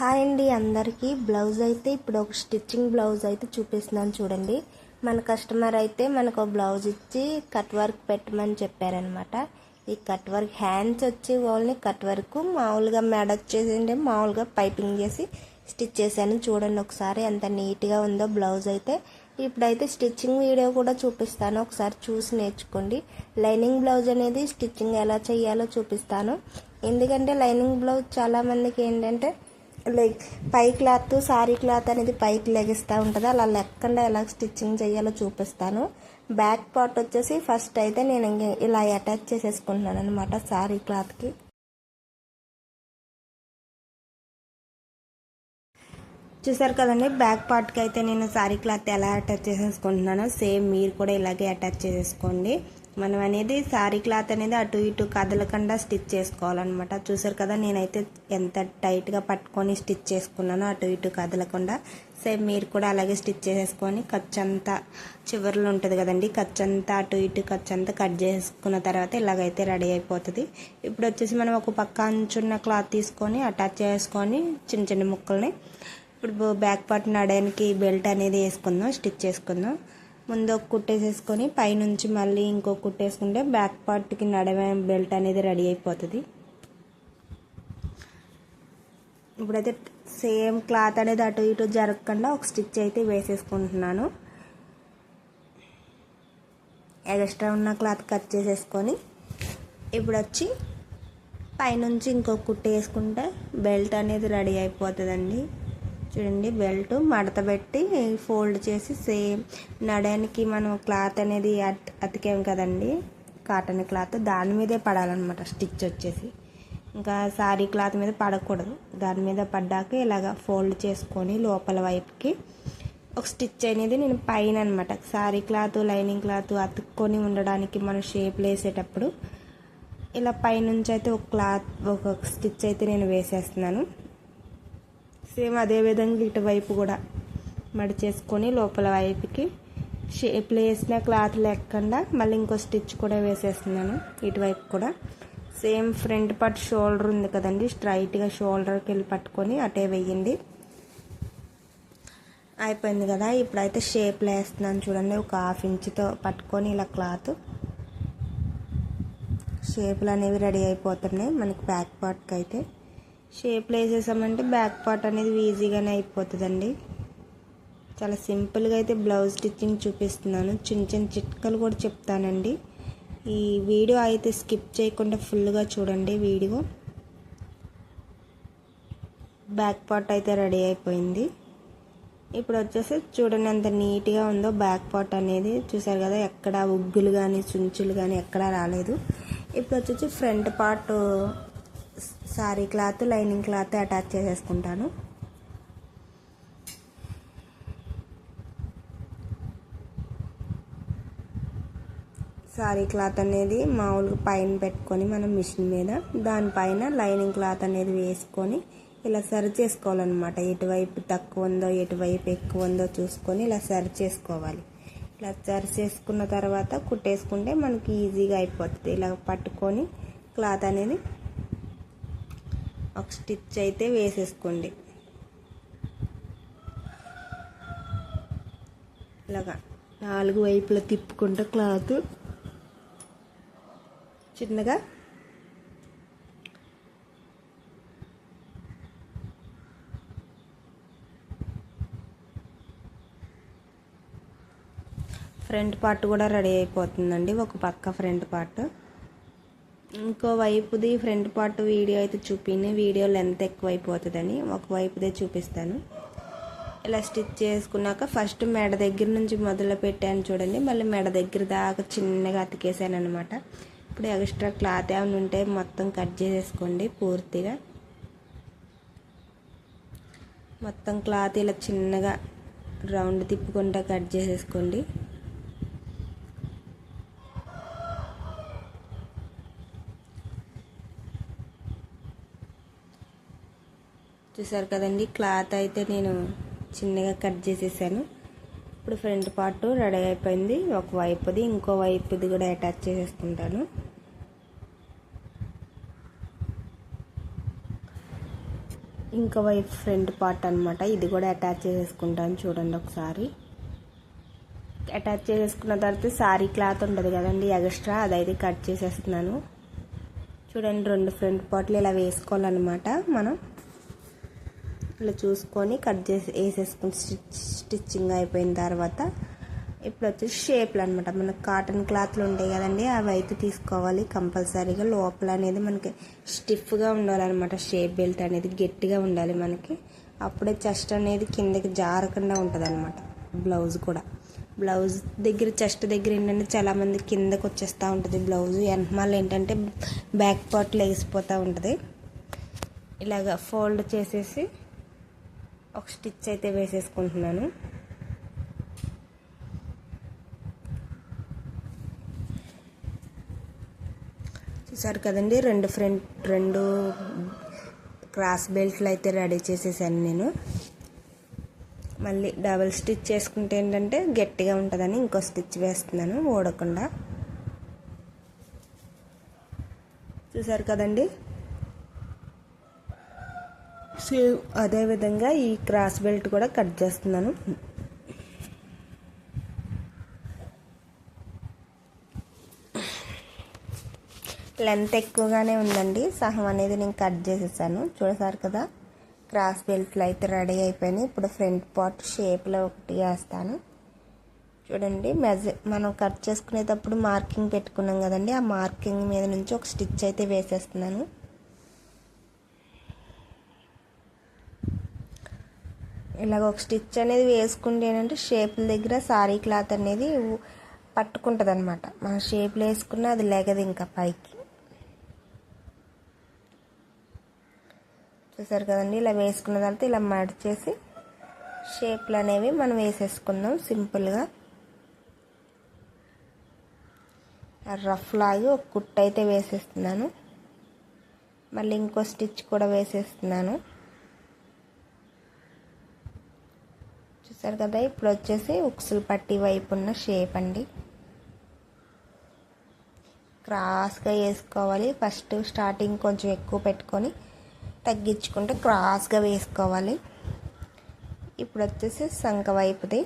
Hi అండి అందరికీ. Blouse అయితే ఇప్పుడు ఒక స్టిచ్చింగ్ బ్లౌజ్ అయితే చూపిస్తున్నాను చూడండి. మన కస్టమర్ అయితే మనకు బ్లౌజ్ ఇచ్చి కట్ వర్క్ పెట్టమని చెప్పారనమాట. ఈ కట్ వర్క్ హ్యాండ్స్ వచ్చి ఓన్లీ కట్ వర్క్ మామూలుగా మెడ వచ్చేసి మామూలుగా పైపింగ్ చేసి స్టిచ్ చేశాను చూడండి ఒకసారి ఎంత నీట్గా ఉందో బ్లౌజ్ అయితే. ఇప్పుడైతే స్టిచ్చింగ్ వీడియో కూడా చూపిస్తాను ఒకసారి చూసి నేర్చుకోండి. లైనింగ్ బ్లౌజ్ అనేది స్టిచ్చింగ్ ఎలా చేయాలో చూపిస్తాను. ఎందుకంటే లైనింగ్ బ్లౌజ్ చాలామందికి ఏంటంటే లైక్ పై క్లాత్ సారీ క్లాత్ అనేది పైకి లెగిస్తూ ఉంటుంది. అలా లెక్కకుండా ఎలా స్టిచ్చింగ్ చేయాలో చూపిస్తాను. బ్యాక్ పార్ట్ వచ్చేసి ఫస్ట్ అయితే నేను ఇలా అటాచ్ చేసేసుకుంటున్నాను అనమాట సారీ క్లాత్కి. చూసారు కదండి బ్యాక్ పార్ట్కి అయితే నేను సారీ క్లాత్ ఎలా అటాచ్ చేసేసుకుంటున్నానో సేమ్ మీరు కూడా ఇలాగే అటాచ్ చేసేసుకోండి. మనం అనేది సారీ క్లాత్ అనేది అటు ఇటు కదలకుండా స్టిచ్ చేసుకోవాలన్నమాట. చూసారు కదా నేనైతే ఎంత టైట్గా పట్టుకొని స్టిచ్ చేసుకున్నానో అటు ఇటు కదలకుండా. సేమ్ మీరు కూడా అలాగే స్టిచ్ చేసేసుకొని ఖర్చంతా చివర్లో ఉంటుంది కదండి ఖర్చంతా అటు ఇటు ఖర్చంతా కట్ చేసుకున్న తర్వాత ఇలాగైతే రెడీ అయిపోతుంది. ఇప్పుడు వచ్చేసి మనం ఒక పక్క అంచున్న క్లాత్ తీసుకొని అటాచ్ చేసుకొని చిన్న చిన్న ముక్కల్ని ఇప్పుడు బ్యాక్ పార్ట్ నడడానికి బెల్ట్ అనేది వేసుకుందాం స్టిచ్ చేసుకుందాం. ముందు ఒక కుట్టేసేసుకొని పైనుంచి మళ్ళీ ఇంకో కుట్టేసుకుంటే బ్యాక్ పార్ట్కి నడవే బెల్ట్ అనేది రెడీ అయిపోతుంది. ఇప్పుడైతే సేమ్ క్లాత్ అనేది అటు ఇటు జరగకుండా ఒక స్టిచ్ అయితే వేసేసుకుంటున్నాను. ఎక్స్ట్రా ఉన్న క్లాత్ కట్ చేసేసుకొని ఇప్పుడు వచ్చి పైనుంచి ఇంకో కుట్టు వేసుకుంటే బెల్ట్ అనేది రెడీ అయిపోతుందండి. చూడండి బెల్ట్ మడత పెట్టి ఫోల్డ్ చేసి సేమ్ నడడానికి మనం క్లాత్ అనేది అతికాం కదండి కాటన్ క్లాత్ దాని మీదే పడాలన్నమాట స్టిచ్ వచ్చేసి. ఇంకా సారీ క్లాత్ మీద పడకూడదు. దాని మీద పడ్డాక ఇలాగ ఫోల్డ్ చేసుకొని లోపల వైపుకి ఒక స్టిచ్ అనేది నేను పైన అనమాట సారీ క్లాత్ లైనింగ్ క్లాత్ అతుక్కొని ఉండడానికి మనం షేప్లు వేసేటప్పుడు ఇలా పైనుంచి అయితే ఒక క్లాత్ ఒక స్టిచ్ అయితే నేను వేసేస్తున్నాను. సేమ్ అదే విధంగా ఇటువైపు కూడా మడిచేసుకొని లోపల వైపుకి షేప్లో వేసిన క్లాత్ లేకుండా మళ్ళీ ఇంకో స్టిచ్ కూడా వేసేస్తున్నాను. ఇటువైపు కూడా సేమ్ ఫ్రంట్ పార్ట్ షోల్డర్ ఉంది కదండి స్ట్రైట్గా షోల్డర్కి వెళ్ళి పట్టుకొని అటే వేయండి. అయిపోయింది కదా ఇప్పుడైతే షేప్లో వేస్తున్నాను చూడండి ఒక హాఫ్ ఇంచ్తో పట్టుకొని ఇలా క్లాత్. షేపులు అనేవి రెడీ అయిపోతున్నాయి మనకి బ్యాక్ పార్ట్కి అయితే షేప్లో వేసేసామంటే బ్యాక్ పార్ట్ అనేది ఈజీగానే అయిపోతుందండి. చాలా సింపుల్గా అయితే బ్లౌజ్ స్టిచ్చింగ్ చూపిస్తున్నాను. చిన్న చిన్న చిట్కలు కూడా చెప్తానండి. ఈ వీడియో అయితే స్కిప్ చేయకుండా ఫుల్గా చూడండి వీడియో. బ్యాక్ పార్ట్ అయితే రెడీ అయిపోయింది. ఇప్పుడు వచ్చేసి చూడండి ఎంత నీట్గా ఉందో బ్యాక్ పార్ట్ అనేది. చూసారు కదా ఎక్కడ ఉగ్గులు కానీ చుంచులు కానీ ఎక్కడా రాలేదు. ఇప్పుడు వచ్చేసి front part sari cloth lining cloth attach చేసేసుకుంటాను. సారీ క్లాత్ అనేది మామూలుగా పైన పెట్టుకొని మనం మిషన్ మీద దానిపైన లైనింగ్ క్లాత్ అనేది వేసుకొని ఇలా సరి చేసుకోవాలన్నమాట. ఎటువైపు తక్కువ ఉందో ఎటువైపు ఎక్కువ ఉందో చూసుకొని ఇలా సరి చేసుకోవాలి. ఇలా సరి చేసుకున్న తర్వాత కుట్టేసుకుంటే మనకి ఈజీగా అయిపోతుంది. ఇలా పట్టుకొని క్లాత్ అనేది ఒక స్టిచ్ అయితే వేసేసుకోండి. ఇలాగా నాలుగు వైపులా తిప్పుకుంటే క్లాత్. చిన్నగా. ఫ్రంట్ పార్ట్ కూడా రెడీ అయిపోతుందండి. ఒక పక్క ఫ్రంట్ పార్ట్. ఇంకో వైపుది ఫ్రంట్ పార్ట్ వీడియో అయితే చూపిని. వీడియో లెంత్ ఎక్కువైపోతుందని ఒక వైపుదే చూపిస్తాను. ఇలా స్టిచ్ చేసుకున్నాక ఫస్ట్ మెడ దగ్గర నుంచి మొదలు పెట్టాను చూడండి. మళ్ళీ మెడ దగ్గర దాకా చిన్నగా అతికేసాను అనమాట ఇప్పుడు ఎక్స్ట్రా క్లాత్ ఏమైనా ఉంటే మొత్తం కట్ చేసేసుకోండి పూర్తిగా. మొత్తం క్లాత్ ఇలా చిన్నగా రౌండ్ తిప్పుకుంటా కట్ చేసేసుకోండి. చూసారు కదండి క్లాత్ అయితే నేను చిన్నగా కట్ చేసేసాను. ఇప్పుడు ఫ్రంట్ పార్ట్ రెడీ అయిపోయింది ఒక వైపుది ఇంకో వైపుది కూడా అటాచ్ చేసేసుకుంటాను. ఇంకో వైపు ఫ్రంట్ పార్ట్ అనమాట ఇది కూడా అటాచ్ చేసేసుకుంటాను చూడండి ఒకసారి. అటాచ్ చేసేసుకున్న తర్వాత శారీ క్లాత్ ఉంటుంది కదండి ఎక్స్ట్రా అదైతే కట్ చేసేస్తున్నాను. చూడండి రెండు ఫ్రంట్ పార్ట్లు ఇలా వేసుకోవాలన్నమాట మనం. ఇలా చూసుకొని కట్ చేసి వేసేసుకుని స్టిచ్ స్టిచ్చింగ్ అయిపోయిన తర్వాత ఇప్పుడు వచ్చేసి షేప్లు అనమాట మనకు కాటన్ క్లాత్లు ఉంటాయి కదండి అవి అయితే తీసుకోవాలి కంపల్సరీగా. లోపల అనేది మనకి స్టిఫ్గా ఉండాలన్నమాట. షేప్ బెల్ట్ అనేది గట్టిగా ఉండాలి మనకి. అప్పుడే చెస్ట్ అనేది కిందకి జారకుండా ఉంటుంది అనమాట బ్లౌజ్ కూడా. బ్లౌజ్ దగ్గర చెస్ట్ దగ్గర ఏంటంటే చాలామంది కిందకు వచ్చేస్తూ ఉంటుంది బ్లౌజ్. వెనకమాల ఏంటంటే బ్యాక్ పార్ట్లో వేసిపోతూ ఉంటుంది. ఇలాగ ఫోల్డ్ చేసేసి ఒక స్టిచ్ అయితే వేసేసుకుంటున్నాను. చూసారు కదండి రెండు ఫ్రంట్ రెండు క్రాస్ బెల్ట్లు అయితే రెడీ చేసేసాను నేను. మళ్ళీ డబల్ స్టిచ్ చేసుకుంటే ఏంటంటే గట్టిగా ఉంటుందని ఇంకో స్టిచ్ వేస్తున్నాను ఓడకుండా చూసారు కదండి సేమ్ అదేవిధంగా ఈ క్రాస్ బెల్ట్ కూడా కట్ చేస్తున్నాను. లెంత్ ఎక్కువగానే ఉందండి. సహం అనేది నేను కట్ చేసేసాను. చూడసారు కదా క్రాస్ బెల్ట్లు అయితే రెడీ అయిపోయినాయి. ఇప్పుడు ఫ్రంట్ పార్ట్ షేప్లో ఒకటి వేస్తాను. చూడండి మెజ మనం కట్ చేసుకునేటప్పుడు మార్కింగ్ పెట్టుకున్నాం కదండి. ఆ మార్కింగ్ మీద నుంచి ఒక స్టిచ్ అయితే వేసేస్తున్నాను. ఇలాగ ఒక స్టిచ్ అనేది వేసుకుంటే ఏంటంటే షేపుల దగ్గర సారీ క్లాత్ అనేది పట్టుకుంటుంది అనమాట మన షేప్లు వేసుకున్న అది లెగదు ఇంకా పైకి. చూసారు కదండి? ఇలా వేసుకున్న తర్వాత ఇలా మడిచేసి షేప్లు అనేవి మనం వేసేసుకుందాం సింపుల్గా. రఫ్ లాగి ఒక కుట్టు అయితే వేసేస్తున్నాను. మళ్ళీ ఇంకో స్టిచ్ కూడా వేసేస్తున్నాను. చూసారు కదా ఇప్పుడు వచ్చేసి ఉక్సులు పట్టి వైపు ఉన్న షేప్ అండి. క్రాస్గా వేసుకోవాలి. ఫస్ట్ స్టార్టింగ్ కొంచెం ఎక్కువ పెట్టుకొని తగ్గించుకుంటే క్రాస్గా వేసుకోవాలి. ఇప్పుడు వచ్చేసి సంక వైపుది.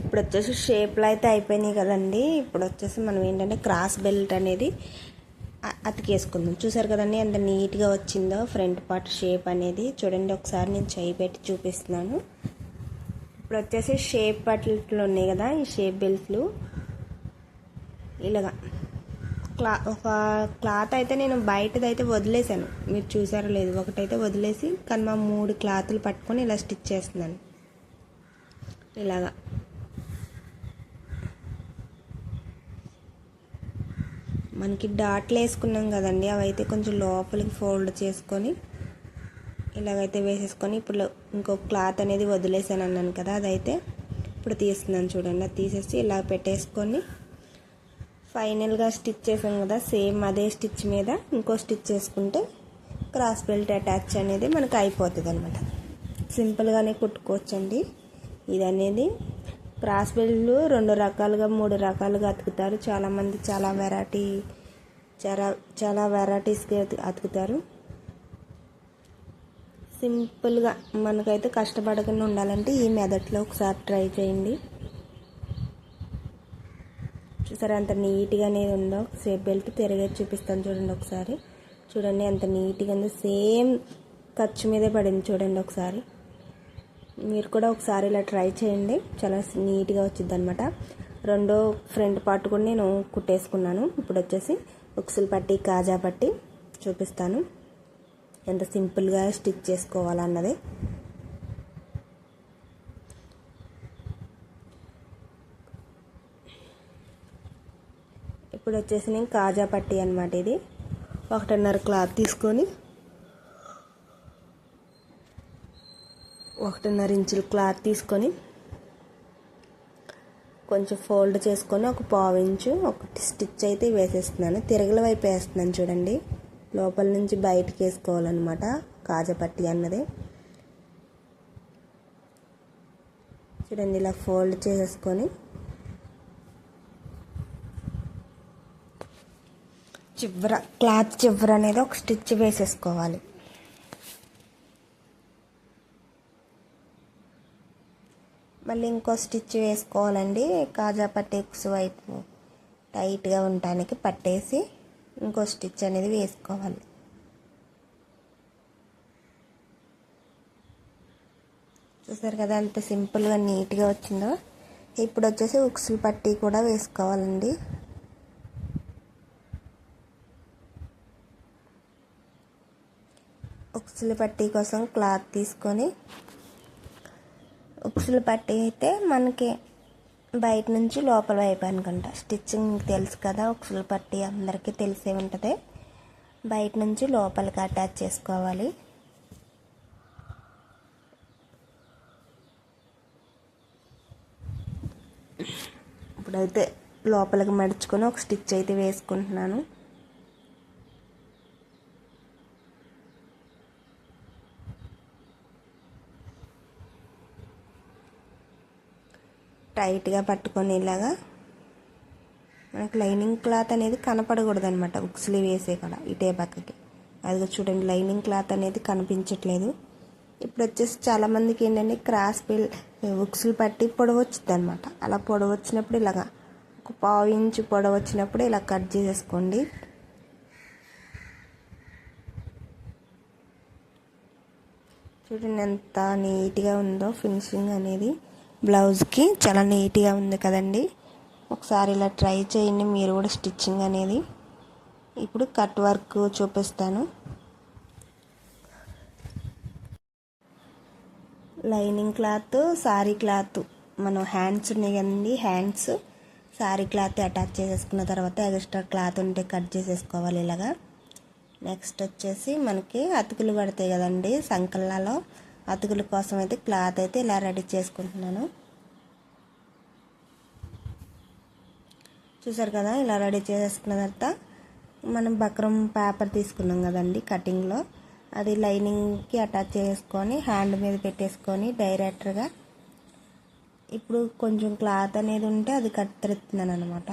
ఇప్పుడు వచ్చేసి షేప్లు అయితే అయిపోయినాయి కదండి. ఇప్పుడు వచ్చేసి మనం ఏంటంటే క్రాస్ బెల్ట్ అనేది అతికేసుకుందాం. చూసారు కదండి ఎంత నీట్గా వచ్చిందో ఫ్రంట్ పార్ట్ షేప్ అనేది. చూడండి ఒకసారి నేను చేయి పెట్టి చూపిస్తున్నాను. ఇప్పుడు వచ్చేసి షేప్ బెల్ట్లు ఉన్నాయి కదా ఈ షేప్ బెల్ట్లు. ఇలాగా. క్లా ఒక క్లాత్ అయితే నేను బయటది అయితే వదిలేసాను. మీరు చూసారో లేదు ఒకటైతే వదిలేసి కానీ మా మూడు క్లాతులు పట్టుకొని ఇలా స్టిచ్ చేస్తున్నాను. ఇలాగా. మనకి డాట్లు వేసుకున్నాం కదండి అవి అయితే కొంచెం లోపలికి ఫోల్డ్ చేసుకొని ఇలాగైతే వేసేసుకొని ఇప్పుడు ఇంకో క్లాత్ అనేది వదిలేసాను అన్నాను కదా అదైతే ఇప్పుడు తీస్తున్నాను చూడండి అది తీసేసి ఇలా పెట్టేసుకొని ఫైనల్గా స్టిచ్ చేసాం కదా సేమ్ అదే స్టిచ్ మీద ఇంకో స్టిచ్ చేసుకుంటే క్రాస్ బెల్ట్ అటాచ్ అనేది మనకు అయిపోతుంది అనమాట సింపుల్గానే కుట్టుకోవచ్చండి. ఇది అనేది క్రాస్ బిల్లు రెండు రకాలుగా మూడు రకాలుగా అతుకుతారు. చాలామంది చాలా వెరైటీ చాలా చాలా వెరైటీస్కి అతుకుతారు. సింపుల్గా మనకైతే కష్టపడకుండా ఉండాలంటే ఈ మెథడ్లో ఒకసారి ట్రై చేయండి. చూసారా ఎంత నీట్గా అనేది ఉందో? సేఫ్ బెల్ట్ తిరిగే చూపిస్తాను చూడండి ఒకసారి. చూడండి ఎంత నీట్గా ఉందో. సేమ్ ఖర్చు మీదే పడింది చూడండి ఒకసారి. మీరు కూడా ఒకసారి ఇలా ట్రై చేయండి. చాలా నీట్గా వచ్చింది అనమాట రెండో ఫ్రంట్ పార్ట్ కూడా నేను కుట్టేసుకున్నాను. ఇప్పుడు వచ్చేసి ఉక్సులు పట్టి కాజా పట్టి చూపిస్తాను. ఎంత సింపుల్గా స్టిచ్ చేసుకోవాలన్నది. ఇప్పుడు వచ్చేసి నేను కాజా పట్టి అనమాట ఇది. ఒకటిన్నర క్లాత్ తీసుకొని ఒకటిన్నర ఇంచులు క్లాత్ తీసుకొని కొంచెం ఫోల్డ్ చేసుకొని ఒక పావు ఇంచు ఒకటి స్టిచ్ అయితే వేసేస్తున్నాను. తిరగల వైపు వేస్తున్నాను చూడండి. లోపల నుంచి బయటకు వేసుకోవాలన్నమాట కాజపట్టి అన్నది. చూడండి ఇలా ఫోల్డ్ చేసేసుకొని చివర క్లాత్ చివర అనేది ఒక స్టిచ్ వేసేసుకోవాలి. మళ్ళీ ఇంకో స్టిచ్ వేసుకోవాలండి. కాజా పట్టేక్స్ వైపు టైట్గా ఉండటానికి పట్టేసి ఇంకో స్టిచ్ అనేది వేసుకోవాలి. చూసారు కదా అంత సింపుల్గా నీట్గా వచ్చిందో? ఇప్పుడు వచ్చేసి ఉక్సులు పట్టి కూడా వేసుకోవాలండి. ఉక్సులు పట్టి కోసం క్లాత్ తీసుకొని ఉక్సులు పట్టి అయితే మనకి బయట నుంచి లోపల వైపు అనుకుంటా. స్టిచ్చింగ్ తెలుసు కదా ఉక్సులు పట్టి అందరికీ తెలిసే ఉంటుంది. బయట నుంచి లోపలికి అటాచ్ చేసుకోవాలి. ఇప్పుడైతే లోపలికి మడుచుకొని ఒక స్టిచ్ అయితే వేసుకుంటున్నాను. టైట్గా పట్టుకొని ఇలాగా మనకి లైనింగ్ క్లాత్ అనేది కనపడకూడదు అనమాట ఉక్స్లు వేసే కూడా ఇటే పక్కకి. అది చూడండి లైనింగ్ క్లాత్ అనేది కనిపించట్లేదు. ఇప్పుడు వచ్చేసి చాలామందికి ఏంటంటే క్రాస్ పిల్ ఉక్స్లు పట్టి పొడవచ్చుద్ది అనమాట అలా పొడవచ్చినప్పుడు ఇలాగా ఒక పావు ఇంచు పొడవచ్చినప్పుడు ఇలా కట్ చేసేసుకోండి. చూడండి ఎంత నీట్గా ఉందో ఫినిషింగ్ అనేది. బ్లౌజ్కి చాలా నీట్గా ఉంది కదండి. ఒకసారి ఇలా ట్రై చేయండి మీరు కూడా స్టిచ్చింగ్ అనేది. ఇప్పుడు కట్ వర్క్ చూపిస్తాను. Lining cloth sari cloth. మనం హ్యాండ్స్ ఉన్నాయి కదండి హ్యాండ్స్. సారీ క్లాత్ అటాచ్ చేసేసుకున్న తర్వాత ఎక్స్ట్రా క్లాత్ ఉంటే కట్ చేసేసుకోవాలి ఇలాగా. నెక్స్ట్ వచ్చేసి మనకి అతుకులు పడతాయి కదండి సంకల్లాలో. అతుకుల కోసం అయితే క్లాత్ అయితే ఇలా రెడీ చేసుకుంటున్నాను. చూసారు కదా ఇలా రెడీ చేసేసుకున్న తర్వాత మనం బక్రం పేపర్ తీసుకున్నాం కదండి కటింగ్లో. అది లైనింగ్కి అటాచ్ చేసుకొని హ్యాండ్ మీద పెట్టేసుకొని డైరెక్టర్గా ఇప్పుడు కొంచెం క్లాత్ అనేది ఉంటే అది కత్తిరిస్తున్నాను అనమాట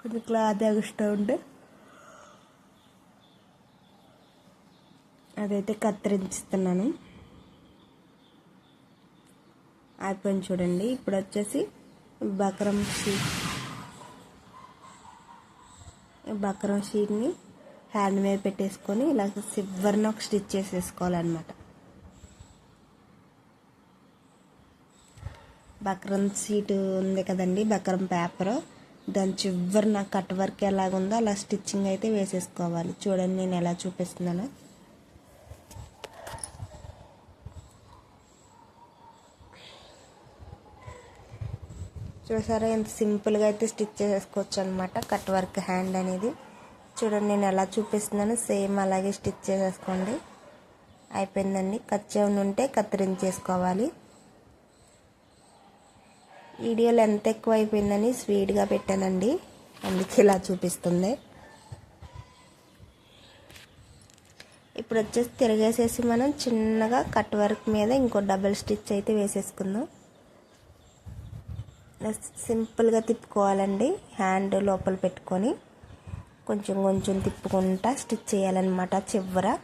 కొంచెం క్లాత్ ఎక్స్ట్రా ఉంటే అదైతే కత్తిరించుతున్నాను అయిపోయింది చూడండి. ఇప్పుడు వచ్చేసి బకరం షీట్. బకరం షీట్ని హ్యాండ్ మీద పెట్టేసుకొని ఇలా సివర్ని ఒక స్టిచ్ చేసేసుకోవాలన్నమాట. బక్రం షీట్ ఉంది కదండి బక్రం పేపర్. దాని చివరిన కట్ వర్క్ ఎలాగుందో అలా స్టిచ్చింగ్ అయితే వేసేసుకోవాలి. చూడండి నేను ఎలా చూపిస్తున్నాను. చూసారా ఎంత సింపుల్గా అయితే స్టిచ్ చేసుకోవచ్చు అనమాట కట్ వర్క్ హ్యాండ్ అనేది. చూడండి నేను ఎలా చూపిస్తున్నాను సేమ్ అలాగే స్టిచ్ చేసేసుకోండి. అయిపోయిందండి. కచ్చే ఉంటే కత్తిరించేసుకోవాలి వీడియోలో ఎంత ఎక్కువ అయిపోయిందని స్వీట్గా పెట్టానండి. అందుకే ఇలా చూపిస్తుంది. ఇప్పుడు వచ్చేసి తిరిగేసేసి మనం చిన్నగా కట్ వర్క్ మీద ఇంకో డబుల్ స్టిచ్ అయితే వేసేసుకుందాం. సింపుల్గా తిప్పుకోవాలండి. హ్యాండ్ లోపల పెట్టుకొని కొంచెం కొంచెం తిప్పుకుంటా స్టిచ్ చేయాలన్నమాట చివర.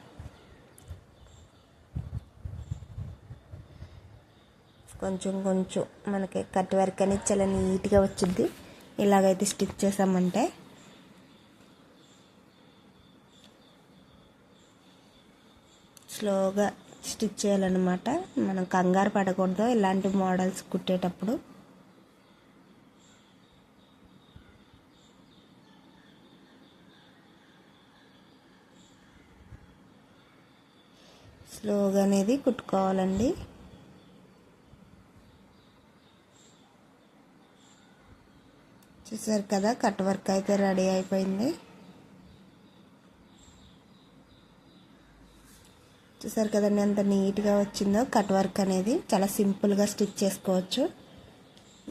కొంచెం కొంచెం మనకి కట్ వర్క్ అనేది చాలా నీట్గా వచ్చింది. ఇలాగైతే స్టిచ్ చేసామంటే. స్లోగా స్టిచ్ చేయాలన్నమాట. మనం కంగారు పడకూడదు. ఇలాంటి మోడల్స్ కుట్టేటప్పుడు స్లోగా అనేది కుట్టుకోవాలండి. చూసారు కదా కట్ వర్క్ అయితే రెడీ అయిపోయింది. చూసారు కదండి ఎంత నీట్గా వచ్చిందో కట్ వర్క్ అనేది. చాలా సింపుల్గా స్టిచ్ చేసుకోవచ్చు.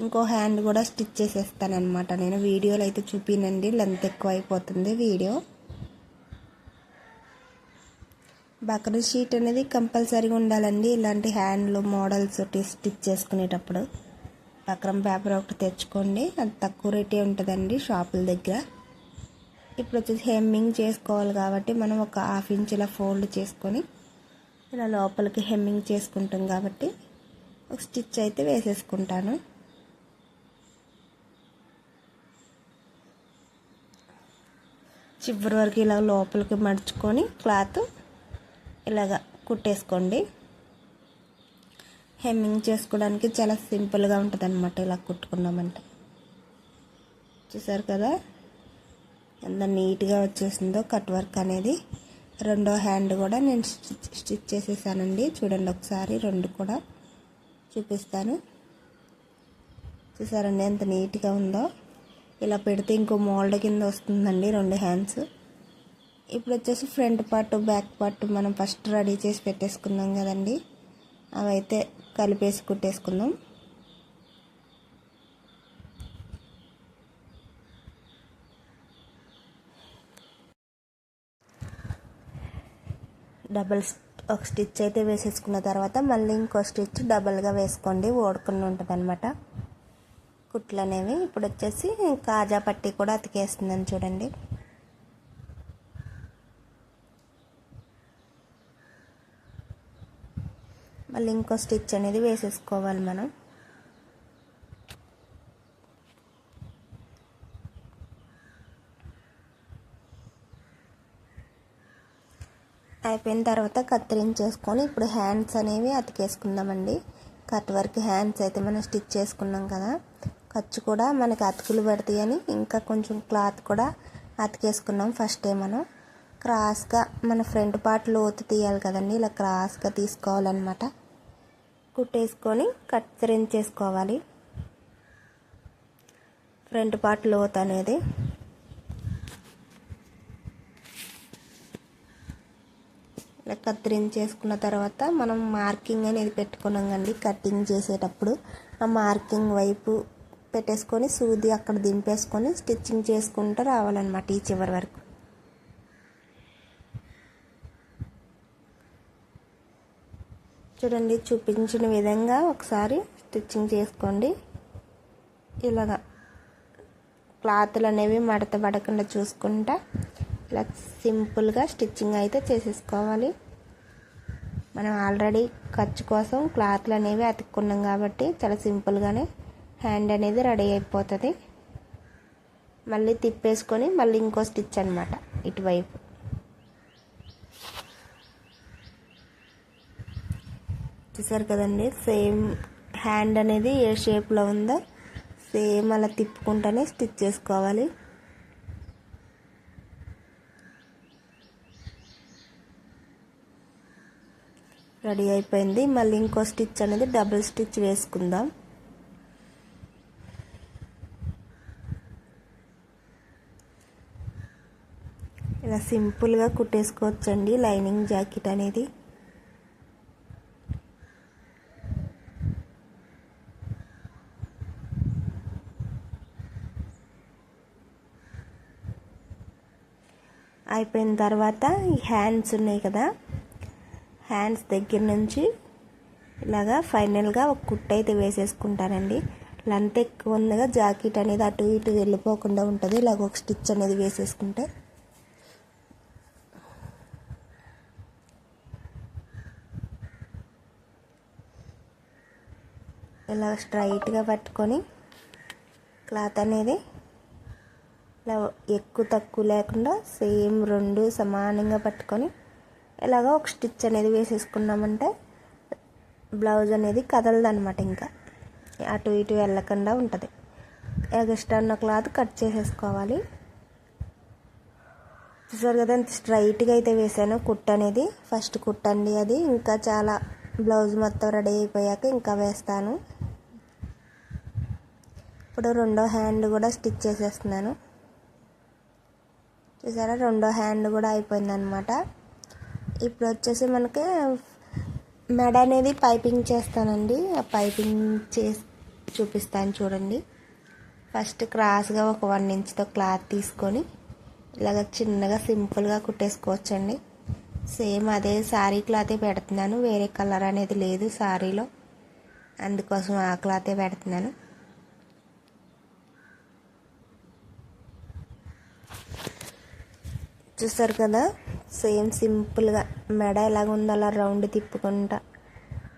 ఇంకో హ్యాండ్ కూడా స్టిచ్ చేసేస్తానమాట నేను వీడియోలో అయితే చూపినండి లెంత్ ఎక్కువ అయిపోతుంది వీడియో. బకర్ షీట్ అనేది కంపల్సరీగా ఉండాలండి. ఇలాంటి హ్యాండ్లు మోడల్స్ స్టిచ్ చేసుకునేటప్పుడు బక్రం పేపర్ ఒకటి తెచ్చుకోండి. అది తక్కువ రేటే ఉంటుందండి షాపుల దగ్గర. ఇప్పుడు వచ్చేసి హెమ్మింగ్ చేసుకోవాలి కాబట్టి మనం ఒక హాఫ్ ఇంచ్ ఇలా ఫోల్డ్ చేసుకొని ఇలా లోపలికి హెమ్మింగ్ చేసుకుంటాం కాబట్టి ఒక స్టిచ్ అయితే వేసేసుకుంటాను. చివరి వరకు ఇలా లోపలికి మడుచుకొని క్లాత్ ఇలాగ కుట్టేసుకోండి. హెమ్మింగ్ చేసుకోవడానికి చాలా సింపుల్గా ఉంటుంది అనమాట ఇలా కుట్టుకున్నామంటే. చూసారు కదా? ఎంత నీట్గా వచ్చేసిందో కట్ వర్క్ అనేది. రెండో హ్యాండ్ కూడా నేను స్టిచ్ స్టిచ్ చేసేసానండి. చూడండి ఒకసారి రెండు కూడా చూపిస్తాను. చూసారండి ఎంత నీట్గా ఉందో. ఇలా పెడితే ఇంకో మోల్డ్ కింద వస్తుందండి రెండు హ్యాండ్స్. ఇప్పుడు వచ్చేసి ఫ్రంట్ పార్ట్ బ్యాక్ పార్ట్ మనం ఫస్ట్ రెడీ చేసి పెట్టేసుకున్నాం కదండి. అవైతే కలిపేసి కుట్టేసుకుందాం. డబల్ ఒక స్టిచ్ అయితే వేసేసుకున్న తర్వాత మళ్ళీ ఇంకో స్టిచ్ డబల్గా వేసుకోండి. ఓడుకుని ఉంటుంది అనమాట కుట్లు అనేవి ఇప్పుడు వచ్చేసి కాజా పట్టి కూడా అతికేస్తుందని చూడండి. మళ్ళీ ఇంకో స్టిచ్ అనేది వేసేసుకోవాలి మనం. అయిపోయిన తర్వాత కత్తిరించేసుకొని ఇప్పుడు హ్యాండ్స్ అనేవి అతికేసుకుందామండి. కట్ వర్క్ హ్యాండ్స్ అయితే మనం స్టిచ్ చేసుకున్నాం కదా. ఖర్చు కూడా మనకి అతుకులు పడతాయని ఇంకా కొంచెం క్లాత్ కూడా అతికేసుకున్నాం ఫస్ట్ మనం. క్రాస్గా మన ఫ్రంట్ పార్ట్ లోతు తీయాలి కదండి ఇలా క్రాస్గా తీసుకోవాలన్నమాట. కుట్టేసుకొని కత్తిరించేసుకోవాలి ఫ్రంట్ పార్ట్ లోత్ అనేది. ఇలా కత్తిరించేసుకున్న తర్వాత మనం మార్కింగ్ అనేది పెట్టుకున్నాం కండి కటింగ్ చేసేటప్పుడు. ఆ మార్కింగ్ వైపు పెట్టేసుకొని సూది అక్కడ దింపేసుకొని స్టిచ్చింగ్ చేసుకుంటూ రావాలన్నమాట ఈ చివరి వరకు. చూడండి చూపించిన విధంగా ఒకసారి స్టిచ్చింగ్ చేసుకోండి. ఇలాగా క్లాత్లు అనేవి మడత పడకుండా చూసుకుంటా ఇలా సింపుల్గా స్టిచ్చింగ్ అయితే చేసేసుకోవాలి. మనం ఆల్రెడీ ఖర్చు కోసం క్లాత్లు అనేవి అతుక్కున్నాం కాబట్టి చాలా సింపుల్గానే హ్యాండ్ అనేది రెడీ అయిపోతుంది. మళ్ళీ తిప్పేసుకొని మళ్ళీ ఇంకో స్టిచ్ అనమాట ఇటువైపు. చూసారు కదండి? సేమ్ హ్యాండ్ అనేది ఏ షేప్లో ఉందో సేమ్ అలా తిప్పుకుంటూనే స్టిచ్ చేసుకోవాలి. రెడీ అయిపోయింది. మళ్ళీ ఇంకో స్టిచ్ అనేది డబుల్ స్టిచ్ వేసుకుందాం. ఇలా సింపుల్గా కుట్టేసుకోవచ్చండి లైనింగ్ జాకెట్ అనేది. అయిపోయిన తర్వాత ఈ హ్యాండ్స్ ఉన్నాయి కదా హ్యాండ్స్ దగ్గర నుంచి ఇలాగా ఫైనల్గా ఒక కుట్ట అయితే వేసేసుకుంటానండి. లెంత్ ఎక్కువ ఉందిగా జాకెట్ అనేది అటు ఇటు వెళ్ళిపోకుండా ఉంటుంది. ఇలాగ ఒక స్టిచ్ అనేది వేసేసుకుంటే. ఇలా స్ట్రైట్గా పట్టుకొని క్లాత్ అనేది ఇలా ఎక్కువ తక్కువ లేకుండా సేమ్ రెండు సమానంగా పట్టుకొని ఇలాగ ఒక స్టిచ్ అనేది వేసేసుకున్నామంటే బ్లౌజ్ అనేది కదలదనమాట ఇంకా. అటు ఇటు వెళ్ళకుండా ఉంటుంది. ఎగస్ట్రా ఉన్న క్లాత్ కట్ చేసేసుకోవాలి. చూసారు కదా అంత స్ట్రైట్గా అయితే వేసాను. కుట్ అనేది ఫస్ట్ కుట్ అండి అది. ఇంకా చాలా బ్లౌజ్ మొత్తం రెడీ అయిపోయాక ఇంకా వేస్తాను. ఇప్పుడు రెండో హ్యాండ్ కూడా స్టిచ్ చేసేస్తున్నాను. చూసారా? రెండో హ్యాండ్ కూడా అయిపోయిందనమాట ఇప్పుడు వచ్చేసి మనకి మెడ అనేది పైపింగ్ చేస్తానండి. ఆ పైపింగ్ చేసి చూపిస్తాను చూడండి. ఫస్ట్ క్రాస్గా ఒక వన్ ఇంచ్తో క్లాత్ తీసుకొని ఇలాగ చిన్నగా సింపుల్గా కుట్టేసుకోవచ్చండి. సేమ్ అదే శారీ క్లాతే పెడుతున్నాను. వేరే కలర్ అనేది లేదు శారీలో అందుకోసం ఆ క్లాతే పెడుతున్నాను. చూస్తారు కదా? సేమ్ సింపుల్గా. మెడ ఎలాగ ఉందో అలా రౌండ్ తిప్పుకుంటా.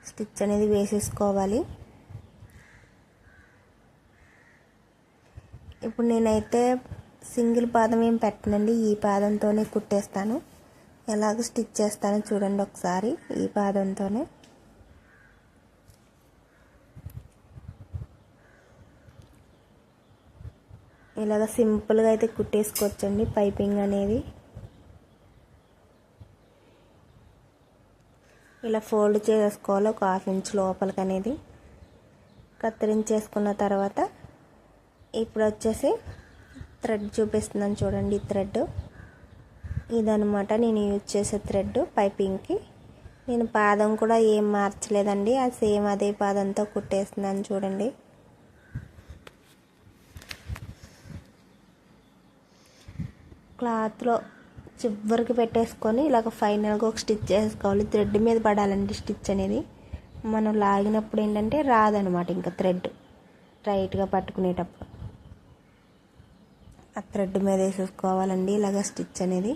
స్టిచ్ అనేది వేసేసుకోవాలి. ఇప్పుడు నేనైతే సింగిల్ పాదం ఏం పెట్టనండి. ఈ పాదంతోనే కుట్టేస్తాను. ఎలాగ స్టిచ్ చేస్తానో చూడండి ఒకసారి ఈ పాదంతోనే. ఇలాగ సింపుల్గా అయితే కుట్టేసుకోవచ్చండి. పైపింగ్ అనేది. ఇలా ఫోల్డ్ చేసుకోవాలి. ఒక హాఫ్ ఇంచ్ లోపలికి అనేది కత్తిరించేసుకున్న తర్వాత ఇప్పుడు వచ్చేసి థ్రెడ్ చూపిస్తున్నాను చూడండి థ్రెడ్. ఇదనమాట నేను యూజ్ చేసే థ్రెడ్ పైపింగ్కి. నేను పాదం కూడా ఏం మార్చలేదండి. ఆ సేమ్ అదే పాదంతో కుట్టేస్తున్నాను చూడండి. క్లాత్లో చివరికి పెట్టేసుకొని ఇలాగ ఫైనల్గా ఒక స్టిచ్ చేసుకోవాలి. థ్రెడ్ మీద పడాలండి స్టిచ్ అనేది మనం లాగినప్పుడు ఏంటంటే రాదనమాట ఇంకా థ్రెడ్. టైట్గా పట్టుకునేటప్పుడు. ఆ థ్రెడ్ మీద వేసేసుకోవాలండి ఇలాగ స్టిచ్ అనేది.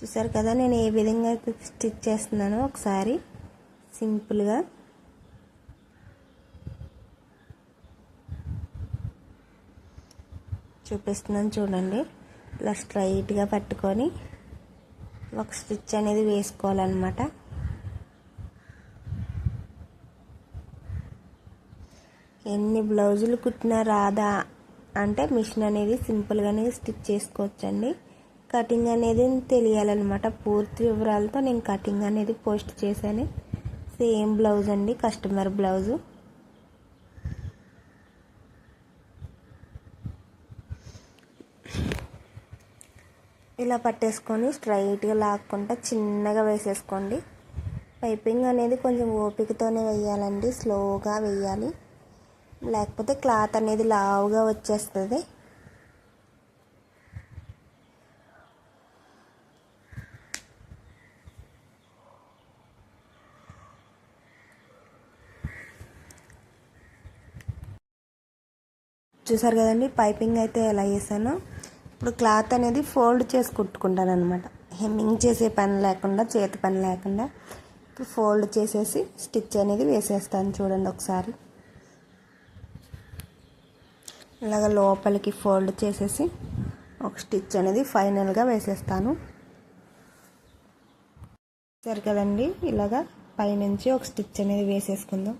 చూసారు కదా నేను ఏ విధంగా అయితే స్టిచ్ చేస్తున్నానో ఒకసారి సింపుల్గా. చూపిస్తున్నాను చూడండి. ఇలా స్ట్రైట్గా పట్టుకొని ఒక స్టిచ్ అనేది వేసుకోవాలన్నమాట. ఎన్ని బ్లౌజులు కుట్టినా రాదా అంటే మిషన్ అనేది సింపుల్గానే స్టిచ్ చేసుకోవచ్చండి. కటింగ్ అనేది తెలియాలన్నమాట. పూర్తి వివరాలతో నేను కటింగ్ అనేది పోస్ట్ చేశాను. సేమ్ బ్లౌజ్ అండి కస్టమర్ బ్లౌజు. ఇలా పట్టేసుకొని స్ట్రైట్గా లాక్కుంటా చిన్నగా వేసేసుకోండి. పైపింగ్ అనేది కొంచెం ఓపికతోనే వేయాలండి. స్లోగా వేయాలి. లేకపోతే క్లాత్ అనేది లావుగా వచ్చేస్తుంది. చూసారు కదండి పైపింగ్ అయితే ఎలా చేశానో. ఇప్పుడు క్లాత్ అనేది ఫోల్డ్ చేసి కుట్టుకుంటాను అనమాట హెమ్మింగ్ చేసే పని లేకుండా చేతి పని లేకుండా ఇప్పుడు ఫోల్డ్ చేసేసి స్టిచ్ అనేది వేసేస్తాను చూడండి ఒకసారి. ఇలాగ లోపలికి ఫోల్డ్ చేసేసి ఒక స్టిచ్ అనేది ఫైనల్గా వేసేస్తాను. సరే కదండి ఇలాగా పైనుంచి ఒక స్టిచ్ అనేది వేసేసుకుందాం.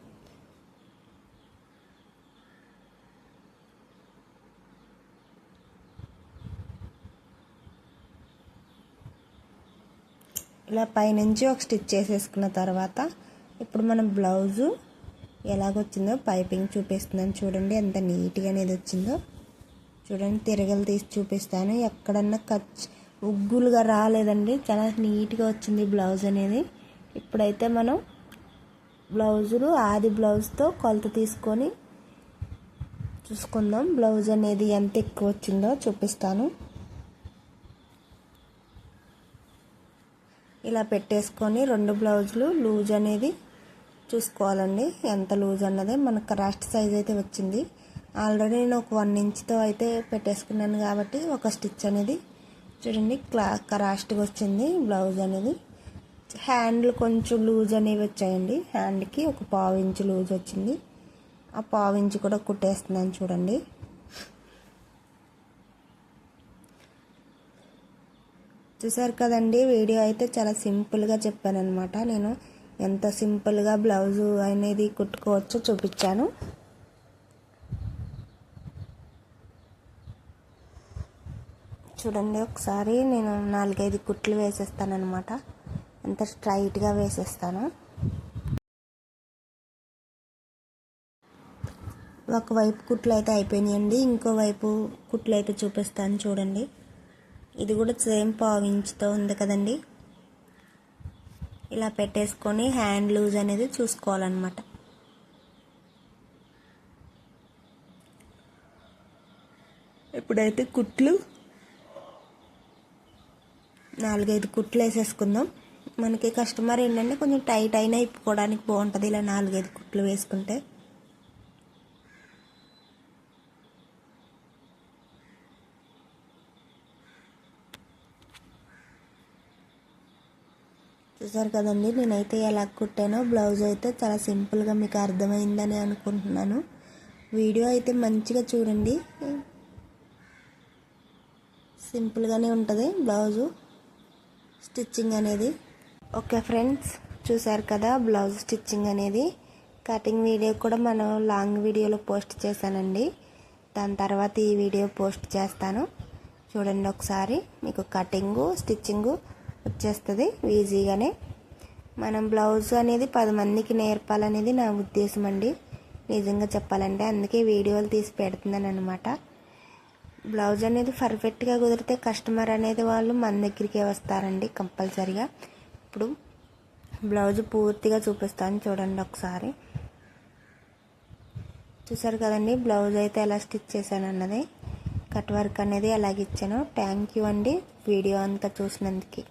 ఇలా పైనుంచి ఒక స్టిచ్ చేసేసుకున్న తర్వాత ఇప్పుడు మనం బ్లౌజు ఎలాగొచ్చిందో పైపింగ్ చూపిస్తున్నాను చూడండి ఎంత నీట్గా అనేది వచ్చిందో. చూడండి తిరగలు తీసి చూపిస్తాను. ఎక్కడన్నా కచ్ ఉగ్గులుగా రాలేదండి. చాలా నీట్గా వచ్చింది బ్లౌజ్ అనేది. ఇప్పుడైతే మనం బ్లౌజులు ఆది బ్లౌజ్తో కొలత తీసుకొని చూసుకుందాం. బ్లౌజ్ అనేది ఎంత ఎక్కువ వచ్చిందో చూపిస్తాను. ఇలా పెట్టేసుకొని రెండు బ్లౌజులు లూజ్ అనేది చూసుకోవాలండి. ఎంత లూజ్ అన్నదే మనకు కరాస్ట్ సైజ్ అయితే వచ్చింది. ఆల్రెడీ నేను ఒక వన్ ఇంచ్తో అయితే పెట్టేసుకున్నాను కాబట్టి ఒక స్టిచ్ అనేది చూడండి క్లా కరాస్ట్గా వచ్చింది బ్లౌజ్ అనేది. హ్యాండ్లు కొంచెం లూజ్ అనేవి వచ్చాయండి. హ్యాండ్కి ఒక పావు ఇంచు లూజ్ వచ్చింది. ఆ పావు ఇంచు కూడా కుట్టేస్తున్నాను చూడండి. చూసారు కదండి వీడియో అయితే చాలా సింపుల్గా చెప్పాను అనమాట నేను ఎంత సింపుల్గా బ్లౌజు అనేది కుట్టుకోవచ్చో చూపించాను. చూడండి ఒకసారి నేను నాలుగైదు కుట్లు వేసేస్తాను అనమాట ఎంత స్ట్రైట్గా వేసేస్తాను. ఒకవైపు కుట్లు అయితే అయిపోయినాయండి ఇంకోవైపు కుట్లు అయితే చూపిస్తాను చూడండి. ఇది కూడా సేమ్ పావు ఇంచుతో ఉంది కదండి. ఇలా పెట్టేసుకొని హ్యాండ్ లూజ్ అనేది చూసుకోవాలన్నమాట. ఇప్పుడైతే కుట్లు నాలుగైదు కుట్లు వేసేసుకుందాం. మనకి కస్టమర్ ఏంటంటే కొంచెం టైట్ అయినా ఇప్పుకోవడానికి బాగుంటుంది ఇలా నాలుగైదు కుట్లు వేసుకుంటే. చూసారు కదండి నేనైతే ఎలా కుట్టానో బ్లౌజ్ అయితే చాలా సింపుల్గా మీకు అర్థమైందని అనుకుంటున్నాను. వీడియో అయితే మంచిగా చూడండి. సింపుల్గానే ఉంటుంది బ్లౌజు స్టిచ్చింగ్ అనేది. ఓకే ఫ్రెండ్స్ చూసారు కదా బ్లౌజ్ స్టిచ్చింగ్ అనేది. కటింగ్ వీడియో కూడా మనం లాంగ్ వీడియోలో పోస్ట్ చేశానండి. దాని తర్వాత ఈ వీడియో పోస్ట్ చేస్తాను. చూడండి ఒకసారి మీకు కటింగు స్టిచ్చింగు వచ్చేస్తుంది ఈజీగానే. మనం బ్లౌజ్ అనేది పది మందికి నేర్పాలనేది నా ఉద్దేశం అండి. నిజంగా చెప్పాలంటే అందుకే వీడియోలు తీసి పెడుతున్నాను అనమాట బ్లౌజ్ అనేది పర్ఫెక్ట్గా కుదిరితే కస్టమర్ అనేది వాళ్ళు మన దగ్గరికే వస్తారండి కంపల్సరిగా. ఇప్పుడు బ్లౌజ్ పూర్తిగా చూపిస్తాను చూడండి ఒకసారి. చూసారు కదండి బ్లౌజ్ అయితే ఎలా స్టిచ్ చేశాను అన్నది. కట్ వర్క్ అనేది ఇచ్చాను. థ్యాంక్ యూ అండి వీడియో అంతా చూసినందుకు.